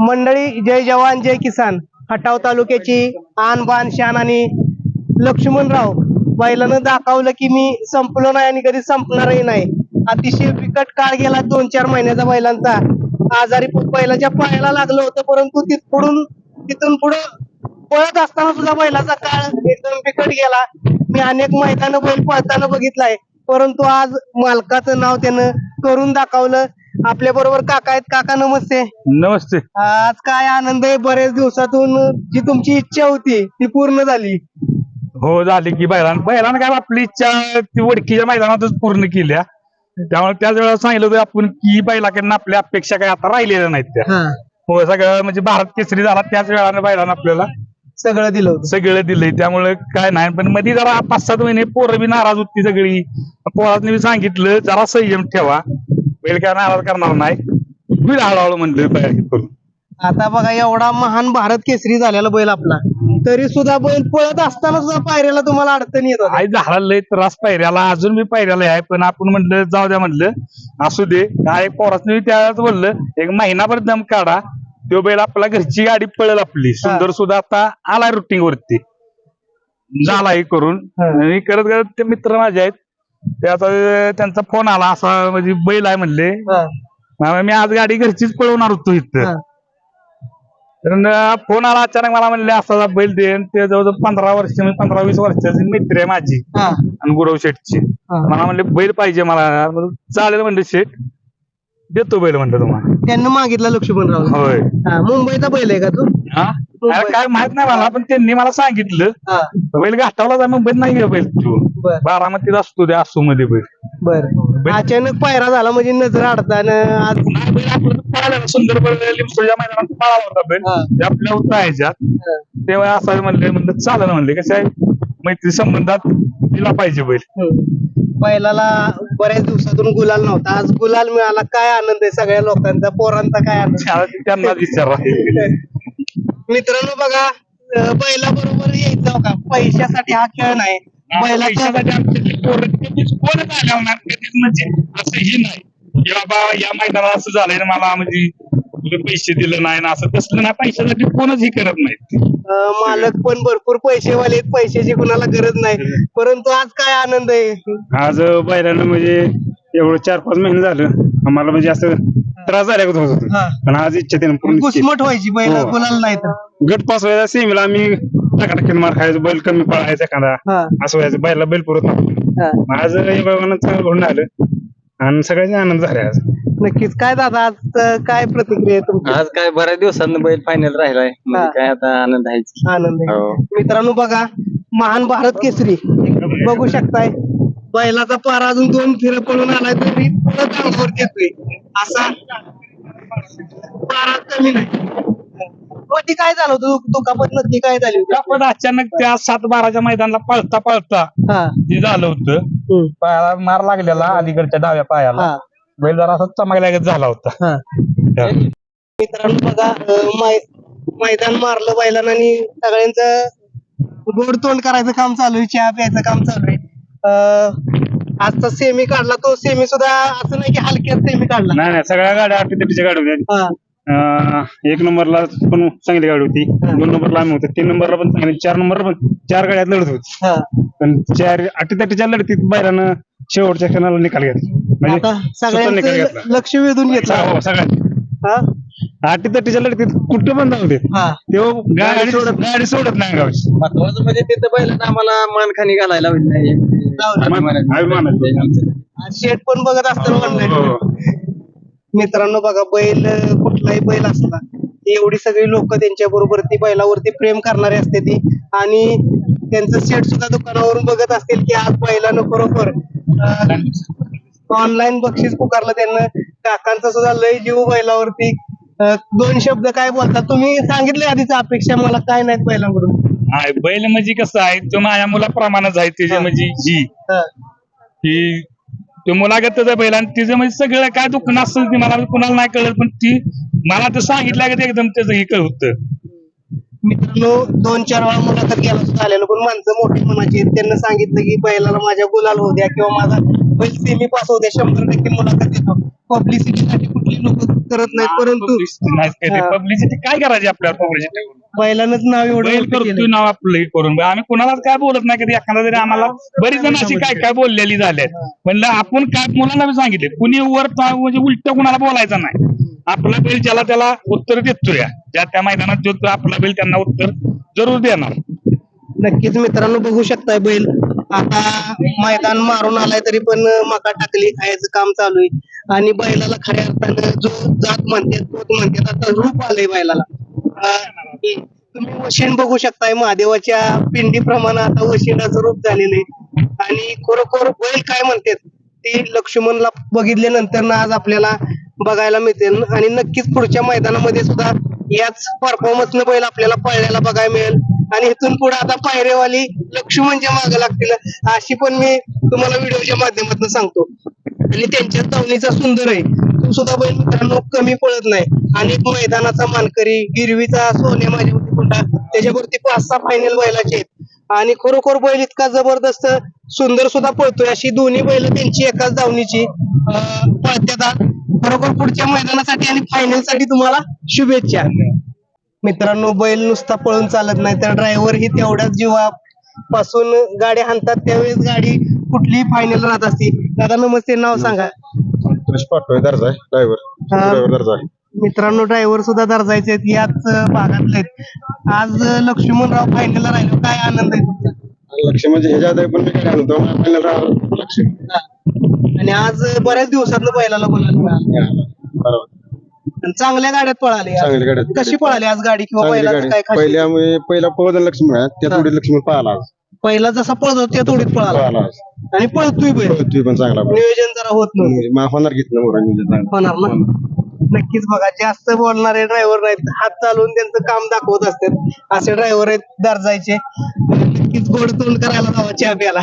मंडळी जय जवान जय किसान. खटाव तालुक्याची आन बान शान आणि लक्ष्मणराव बैलानं दाखवलं की मी संपलो नाही आणि कधी संपणारही नाही. अतिशय बिकट काळ गेला दोन चार महिन्याचा बैलांचा. आजारी बैलाच्या पायाला लागलं होतं परंतु तिथून तिथून पुढं पळत असताना सुद्धा बैलाचा काळ एकदम बिकट गेला. मी अनेक मैदान बैल पळताना बघितलाय. परंतु आज मालकाचं नाव त्यानं करून दाखवलं. आपल्या बरोबर काका आहेत. काका नमस्ते. नमस्ते. आज काय आनंद आहे? बरेच दिवसातून जी तुमची इच्छा होती ती पूर्ण झाली. हो झाली की बैलान. बैलानं काय आपली इच्छा ती वडकीच्या मैदानातच पूर्ण केल्या. त्यामुळे त्याच वेळेला सांगितलं होतं आपण की बैलाकडनं आपल्या अपेक्षा काय आता राहिलेल्या नाहीत त्या. हो. सगळं म्हणजे भारत केसरी झाला त्याच वेळानं बैलानं आपल्याला सगळं दिलं होतं. सगळं दिलंय. त्यामुळे काय नाही पण मध्ये जरा पाच सात महिने पोरं बी नाराज होती सगळी. पोरांनी बी सांगितलं जरा संयम ठेवा. बैल काय नाराज करणार नाही. होईल हळूहळू म्हणलं तयार करून आता बघा एवढा महान भारत केसरी झालेला बैल आपला. तरी सुद्धा बैल पळत असताना सुद्धा पायऱ्याला तुम्हाला अडचण येत होती आई झाला लय त्रास पायऱ्याला अजून मी पायऱ्याला आहे पण आपण म्हणलं जाऊ द्या म्हणलं. असू दे काय पोरासने त्यावेळेस म्हणलं एक महिनाभर दम काढा. तो बैल आपला घरची गाडी पळेल आपली. सुंदर सुद्धा आता आलाय रुटीन वरती. झाला हे करून. हा. आणि करत करत ते मित्र माझे आहेत ते आता त्यांचा फोन आला असा म्हणजे बैल आहे म्हणले. मी आज गाडी घरचीच पळवणार होतो इथं. हा. तर फोन आला अचानक मला म्हणले असा बैल दे. आणि ते जवळजवळ पंधरा वर्ष म्हणजे पंधरा वीस वर्षाची मित्र आहे माझी. हा, आणि गुरव शेठची. हा. मला म्हणले बैल पाहिजे मला. म्हणलं, चालेल म्हणलं शेठ देतो बैल म्हणलं तुम्हाला. त्यांना मागितला लक्ष्मणराव. होय. हा मुंबईचा बैल आहे का तू? हा? अरे काय माहीत नाही मला पण त्यांनी मला सांगितलं. हा. बैल घाटावला जा मुंबईत नाही गेला बैल तू. बर. बारामतीत असतो त्या आसू मध्ये बैल. बर. अचानक पायरा झाला म्हणजे नजर अडताना आज नाही, बैल आपलं तर पळाला सुंदर बैल लिमसोच्या मैदानात पळाला होता बैल. हा. ते आपल्या होता ह्याच्यात हा, तेव्हा असं म्हणले म्हणलं चालेल म्हणले कसं आहे? मैत्री संबंधात दिला पाहिजे बैल. हम्म. बैलाला बऱ्याच दिवसातून गुलाल नव्हता. आज गुलाल मिळाला काय आनंद आहे सगळ्या लोकांचा पोरांचा काय आनंद? ते त्यांना विचारा मित्रांनो बघा बैला बरोबर यायचं हो का? पैशासाठी हा खेळ नाही. बैलाचा पैशासाठी आमच्यातली पोरं कधीच कोणच आल्या होणार कधीच म्हणजे असंही नाही. की बाबा या मैदानात असं झालंय ना मला म्हणजे तुला पैसे दिले नाही ना असं तसलं नाही. पैशासाठी कोणच हे करत नाहीत. अं, मालक पण भरपूर पैसेवाले आहेत. पैशाची कुणाला गरज नाही. परंतु आज काय आनंद आहे? आज बैलानं म्हणजे एवढं चार पाच महिने झालं. आम्हाला म्हणजे असं त्रास झाला होत होता. हा. पण आज इच्छा. घुसमट व्हायची बैल हो. गुलाल नाही तर. गट पास व्हायचा सेमीला आम्ही टाकाटाकीन मार खायचो बैल कमी पळायचा एखादा. हा, असं व्हायचं बैला बैल पुरत नव्हतं. हा. आज योगानं चांगलं घडून आलं. आणि सगळ्यांचे आनंद झाले आज. नक्कीच. काय दादा आज अं, काय प्रतिक्रिया आहे तुमची? आज काय बऱ्याच दिवसांनी बैल फायनल राहिलाय. हा. म्हणजे काय आता आनंद आहे. आनंद आहे. हो. मित्रांनो बघा महान भारत केसरी. बघू शकताय. बैलाचा पारा अजून दोन फिर पळून आलाय तरी परत अंगावर येतोय असा? पारा कमी नाही. मग काय झालं होतं? दुखापत नक्की काय झाली होती? आपण अचानक त्या सात बाराच्या मैदानाला पळता पळता हा. हे झालं होतं. हम्म, पायाला मार लागलेला अलीकडच्या डाव्या पायाला. हा. बैल जरा असं चमकल्या झाला होता. हा. मित्रांनो बघा अं, मै- मैदान मारलं बैलांना आणि सगळ्यांचं गोड तोंड करायचं काम चालू आहे चहा प्यायचं काम चालू आहे. अं, आजचा सेमी काढला तो सेमी सुद्धा असं नाही की हलक्यात सेमी काढला. नाही नाही सगळ्या गाड्या अटीतटीच्या गाड्या होत्या हा. अं, एक नंबरला पण चांगली गाडी होती दोन नंबरला आम्ही होतो तीन नंबरला पण चांगली चार नंबर पण चार गाड्यात लढत होती. हा. पण चार अटीतटीच्या लढतीत बैलानं शेवटच्या क्षणाला निकाल घेतला. म्हणजे आता स्वतः निकाल सगळ्यांचं घेतला. लक्ष वेधून घेतलं. हो सगळ्यात हा. अटीतटीच्या लढतीत कुठं पण जाऊ दे. हा. तेव्हा गाडी सोडत गाडी सोडत नाही गावची. महत्वाचं म्हणजे तिथं बैलांना आम्हाला मानखानी घालायला लावली नाही. लावली. अभिमानाची अभिमानाची. आमचं. आज शेट पण बघत असताना हो, ऑनलाईन मित्रांनो बघा बैल अं, कुठलाही बैल असला एवढी सगळी लोक त्यांच्या बरोबर ती बैलावरती प्रेम करणारे असते ती. आणि त्यांचं सेट सुद्धा दुकानावरून बघत असतील की आज बैलानं खरोखर ऑनलाईन बक्षीस पुकारलं त्यांना. काकांचा सुद्धा लय जीव बैलावरती. दोन शब्द काय बोलतात तुम्ही सांगितले आधीच अपेक्षा मला काय नाहीत बैलांकडून हाय, बैल म्हणजे कसं आहे तो माझ्या मुलाप्रमाणेच आहे त्याचे म्हणजे जी हा, की तो मुलागतच आहे बैल आणि तिचं म्हणजे सगळं काय दुःख असेल ते मला कुणाला नाही कळत पण ती मला तर सांगितलं की ते एकदम त्याचं हे कळत. मित्रांनो दोन चार वेळा मुलाखत घ्यायला सुद्धा आलेलो पण माणसं मोठी मनाची आहेत. त्यांना सांगितलं की बैलाला माझ्या गुलाल होऊ द्या किंवा माझा बैल सेमी पास द्या शंभर टक्के मुलाखत देतो पब्लिसिटीसाठी कुठली लोक करत नाहीत परंतु. पब्लिसिटी काय करायची आपल्याला पब्लिसिटी बैलानंच नाव एवढं करतोय. नाव आपलं हे करून. आम्ही कुणालाच काय बोलत नाही कधी एखादा जरी आम्हाला बरीच जण अशी काय काय बोललेली झाल्यात. म्हणलं आपण काय मुलांना सांगितले कुणी वर म्हणजे उलट कुणाला बोलायचं नाही. आपला बैल ज्याला त्याला उत्तर देतो या ज्या त्या मैदानात जो आपला बैल त्यांना उत्तर जरूर देणार. नक्कीच मित्रांनो बघू शकताय बैल. आता मैदान मारून आलाय तरी पण मका टाकली खायचं काम चालू आहे. आणि बैलाला खऱ्या अर्थानं जो जात म्हणतात पोत म्हणतात आता रूप आलंय बैलाला. अं, तुम्ही वशीण बघू शकताय महादेवाच्या पिंडीप्रमाणे आता वशिणाचं रूप झालेलं आहे. आणि खरोखर बैल काय म्हणतात ते लक्ष्मणला बघितल्यानंतर ना आज आपल्याला बघायला मिळतील. आणि नक्कीच पुढच्या मैदानामध्ये सुद्धा याच परफॉर्मन्स न बैल आपल्याला पळण्याला बघायला मिळेल. आणि इथून पुढे आता पायरेवाली लक्ष्मणच्या म्हणजे मागे लागतील. अशी पण मी तुम्हाला व्हिडिओच्या माध्यमातून सांगतो. आणि त्यांच्या धावणीचा सुंदर आहे. तो सुद्धा बैल मित्रांनो कमी पळत नाही. आणि मैदानाचा मानकरी गिरवीचा सोन्या माझ्यावरती कुंडा त्याच्यावरती पाच सहा फायनल बैलाचे आहेत. आणि खरोखर बैल इतका जबरदस्त सुंदर सुद्धा पळतोय. अशी दोन्ही बैल त्यांची एकाच धावणीची पळत्यात. खरोखर पुढच्या मैदानासाठी आणि फायनलसाठी तुम्हाला शुभेच्छा. मित्रांनो बैल नुसता पळून चालत नाही तर ड्रायव्हर ही तेवढ्याच जीवा पासून गाडी हाणतात त्यावेळेस गाडी कुठलीही फायनल राहत असते. दादा नमस्ते नाव सांगा. संतोष पाटोळे दर्जा आहे ड्रायव्हर हा. ड्रायव्हर दर्जा आहे. मित्रांनो ड्रायव्हर सुद्धा दर्जायचे आहेत याच भागातले आहेत. आज लक्ष्मणराव फायनलला राहिलो. काय आनंद आहे तुमचा? लक्ष म्हणजे ह्याच्यात आहे पण मी काय आणतो फायनल राहिलं लक्ष आणि आज बऱ्याच दिवसातलं बैलाला बोलायला बरोबर. आणि चांगल्या गाड्यात पळाली. आज. चांगली गाडी कशी पळाली आज गाडी किंवा चांगली बैलाचं गाडी. काय पहिले खासियत? आम्ही पहिला पळत लक्ष्मण आहे. त्या थोडी लक्ष्मण पाहिला आज. पहिला जसा पळत त्या थोडीत पळाला. पाहिला आणि पळतोय बैल. तुम्ही पण चांगला. नियोजन जरा होत नव्हतं. माफ होणार घेतलं मोरा होणार ना? नक्कीच बघा जास्त बोलणारे ड्रायव्हर नाहीत. हात चालवून त्यांचं काम दाखवत असतात. असे ड्रायव्हर आहेत दर्जायचे. नक्कीच गोड तोंड करायला जावा चहा प्याला.